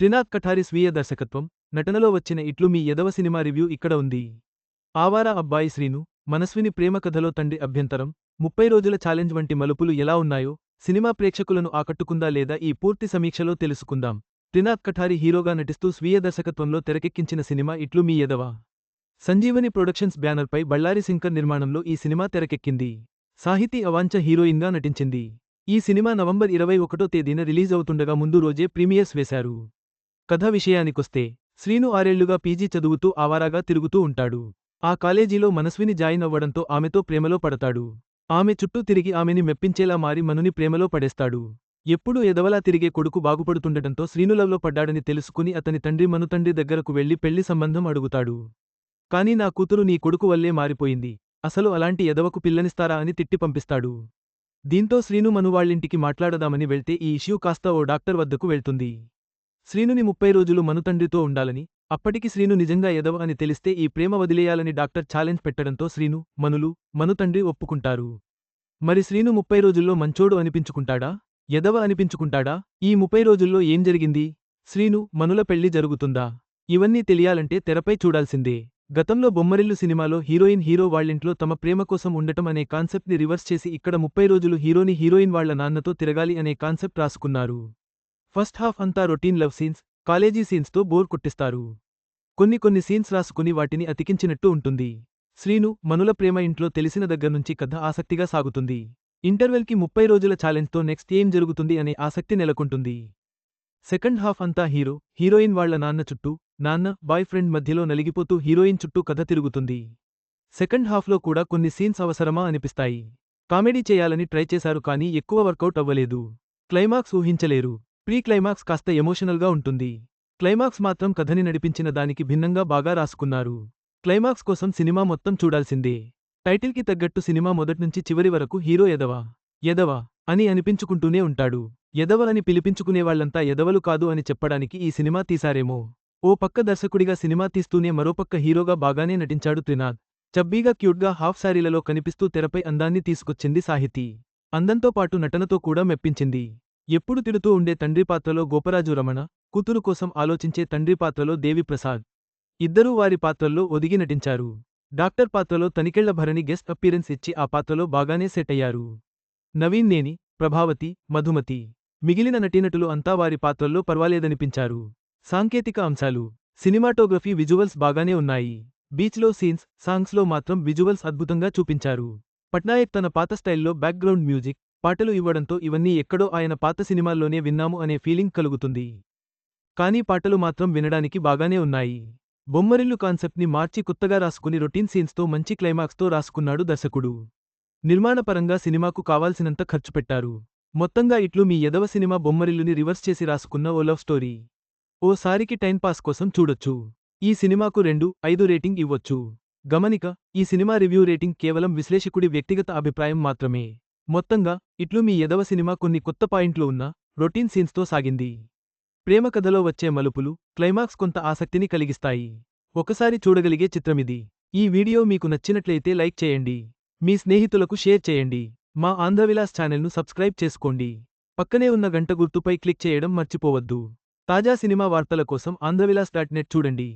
త్రినాథ్ కఠారి స్వీయ దర్శకత్వం. నటనలో వచ్చిన ఇట్లు మీ యదవ సినిమా రివ్యూ ఇక్కడ ఉంది. ఆవారా అబ్బాయి శ్రీను మనస్విని ప్రేమ కథలో తండ్రి అభ్యంతరం. ముప్పై రోజుల ఛాలెంజ్ వంటి మలుపులు ఎలా ఉన్నాయో సినిమా ప్రేక్షకులను ఆకట్టుకుందా లేదా ఈ పూర్తి సమీక్షలో తెలుసుకుందాం. త్రినాథ్ కఠారి హీరోగా నటిస్తూ స్వీయ దర్శకత్వంలో తెరకెక్కించిన సినిమా ఇట్లు మీ యదవ. సంజీవని ప్రొడక్షన్స్ బ్యానర్పై బళ్ళారి శంకర్ నిర్మాణంలో ఈ సినిమా తెరకెక్కింది. సాహితీ అవాంచ హీరోయిన్గా నటించింది. ఈ సినిమా నవంబర్ ఇరవై ఒకటో తేదీన రిలీజ్ అవుతుండగా ముందు రోజే ప్రీమియర్స్ వేశారు. కథ విషయానికొస్తే శ్రీను ఆరేళ్ళుగా పీజీ చదువుతూ ఆవారాగా తిరుగుతూ ఉంటాడు. ఆ కాలేజీలో మనస్విని జాయిన్ అవ్వడంతో ఆమెతో ప్రేమలో పడతాడు. ఆమె చుట్టూ తిరిగి ఆమెని మెప్పించేలా మారి మనుని ప్రేమలో పడేస్తాడు. ఎప్పుడూ ఎదవలా తిరిగే కొడుకు బాగుపడుతుండటంతో శ్రీనులవ్లో పడ్డాడని తెలుసుకుని అతని తండ్రి మను తండ్రి దగ్గరకు వెళ్ళి పెళ్ళి సంబంధం అడుగుతాడు. కాని నా కూతురు నీ కొడుకు వల్లే మారిపోయింది. అసలు అలాంటి ఎదవకు పిల్లనిస్తారా అని తిట్టి పంపిస్తాడు. దీంతో శ్రీను మనువాళ్ళింటికి మాట్లాడదామని వెళ్తే ఈ ఇష్యూ కాస్త ఓ డాక్టర్ వద్దకు వెళ్తుంది. శ్రీనుని ముప్పై రోజులు మనుతండ్రితో ఉండాలని అప్పటికి శ్రీను నిజంగా ఎదవ అని తెలిస్తే ఈ ప్రేమ వదిలేయాలని డాక్టర్ ఛాలెంజ్ పెట్టడంతో శ్రీను మనులు మనుతండ్రి ఒప్పుకుంటారు. మరి శ్రీను ముప్పై రోజుల్లో మంచోడు అనిపించుకుంటాడా? ఎదవ అనిపించుకుంటాడా? ఈ ముప్పై రోజుల్లో ఏం జరిగింది? శ్రీను మనుల పెళ్ళి జరుగుతుందా? ఇవన్నీ తెలియాలంటే తెరపై చూడాల్సిందే. గతంలో బొమ్మరిల్లు సినిమాలో హీరోయిన్ హీరో వాళ్ళింట్లో తమ ప్రేమ కోసం ఉండటం అనే కాన్సెప్ట్ని రివర్స్ చేసి ఇక్కడ ముప్పై రోజులు హీరోని హీరోయిన్ వాళ్ళ నాన్నతో తిరగాలి అనే కాన్సెప్ట్ రాసుకున్నారు. ఫస్ట్ హాఫ్ అంతా రొటీన్ లవ్ సీన్స్ కాలేజీ సీన్స్తో బోర్ కొట్టిస్తారు. కొన్ని కొన్ని సీన్స్ రాసుకుని వాటిని అతికించినట్టు ఉంటుంది. శ్రీను మనుల ప్రేమ ఇంట్లో తెలిసిన దగ్గర్నుంచి కథ ఆసక్తిగా సాగుతుంది. ఇంటర్వెల్కి ముప్పై రోజుల ఛాలెంజ్తో నెక్స్ట్ ఏం జరుగుతుంది అనే ఆసక్తి నెలకొంటుంది. సెకండ్ హాఫ్ అంతా హీరో హీరోయిన్ వాళ్ళ నాన్న చుట్టూ నాన్న బాయ్ ఫ్రెండ్ మధ్యలో నలిగిపోతూ హీరోయిన్ చుట్టూ కథ తిరుగుతుంది. సెకండ్ హాఫ్లో కూడా కొన్ని సీన్స్ అవసరమా అనిపిస్తాయి. కామెడీ చేయాలని ట్రై చేశారు కానీ ఎక్కువ వర్కౌట్ అవ్వలేదు. క్లైమాక్స్ ఊహించలేరు. ప్రీ క్లైమాక్స్ కాస్త ఎమోషనల్గా ఉంటుంది. క్లైమాక్స్ మాత్రం కథని నడిపించిన దానికి భిన్నంగా బాగా రాసుకున్నారు. క్లైమాక్స్ కోసం సినిమా మొత్తం చూడాల్సిందే. టైటిల్కి తగ్గట్టు సినిమా మొదట్నుంచి చివరి వరకు హీరో ఎదవా? ఎదవా? అని అనిపించుకుంటూనే ఉంటాడు. ఎదవలని పిలిపించుకునేవాళ్ళంతా ఎదవలు కాదు అని చెప్పడానికి ఈ సినిమా తీశారేమో. ఓ పక్క దర్శకుడిగా సినిమా తీస్తూనే మరోపక్క హీరోగా బాగానే నటించాడు త్రినాథ్. చబ్బీగా క్యూట్గా హాఫ్ శారీలలో కనిపిస్తూ తెరపై అందాన్ని తీసుకొచ్చింది సాహితీ. అందంతో పాటు నటనతో కూడా మెప్పించింది. ఎప్పుడు తిడుతూ ఉండే తండ్రి పాత్రలో గోపరాజు రమణ కూతురు కోసం ఆలోచించే తండ్రి పాత్రలో దేవిప్రసాద్. ఇద్దరూ వారి పాత్రల్లో ఒదిగి నటించారు. డాక్టర్ పాత్రలో తనికెళ్ళ భరణి గెస్ట్ అప్పీరెన్స్ ఇచ్చి ఆ పాత్రలో బాగానే సెట్ అయ్యారు. నవీన్ నేని ప్రభావతి మధుమతి. మిగిలిన నటీనటులు అంతా వారి పాత్రల్లో పర్వాలేదనిపించారు. సాంకేతిక అంశాలు సినిమాటోగ్రఫీ విజువల్స్ బాగానే ఉన్నాయి. బీచ్లో సీన్స్ సాంగ్స్లో మాత్రం విజువల్స్ అద్భుతంగా చూపించారు. పట్నాయక్ తన పాత స్టైల్లో బ్యాక్గ్రౌండ్ మ్యూజిక్ పాటలు ఇవ్వడంతో ఇవన్నీ ఎక్కడో ఆయన పాత సినిమాల్లోనే విన్నాము అనే ఫీలింగ్ కలుగుతుంది. కానీ పాటలు మాత్రం వినడానికి బాగానే ఉన్నాయి. బొమ్మరిల్లు కాన్సెప్ట్ని మార్చి కొత్తగా రాసుకుని రొటీన్ సీన్స్తో మంచి క్లైమాక్స్తో రాసుకున్నాడు దర్శకుడు. నిర్మాణపరంగా సినిమాకు కావాల్సినంత ఖర్చు పెట్టారు. మొత్తంగా ఇట్లు మీ ఎదవ సినిమా బొమ్మరిల్లుని రివర్స్ చేసి రాసుకున్న ఓ లవ్ స్టోరీ. ఓసారికి టైంపాస్ కోసం చూడొచ్చు. ఈ సినిమాకు రెండు ఐదు రేటింగ్ ఇవ్వొచ్చు. గమనిక ఈ సినిమా రివ్యూ రేటింగ్ కేవలం విశ్లేషకుడి వ్యక్తిగత అభిప్రాయం మాత్రమే. మొత్తంగా ఇట్లు మీ ఎదవ సినిమా కొన్ని కొత్త పాయింట్లు ఉన్న రొటీన్ సీన్స్తో సాగింది. ప్రేమ కథలో వచ్చే మలుపులు క్లైమాక్స్ కొంత ఆసక్తిని కలిగిస్తాయి. ఒకసారి చూడగలిగే చిత్రమిది. ఈ వీడియో మీకు నచ్చినట్లయితే లైక్ చేయండి. మీ స్నేహితులకు షేర్ చేయండి. మా ఆంధ్రవిలాస్ ఛానల్ను సబ్స్క్రైబ్ చేసుకోండి. పక్కనే ఉన్న గంట గుర్తుపై క్లిక్ చేయడం మర్చిపోవద్దు. తాజా సినిమా వార్తల కోసం ఆంధ్రవిలాస్ డాట్ నెట్ చూడండి.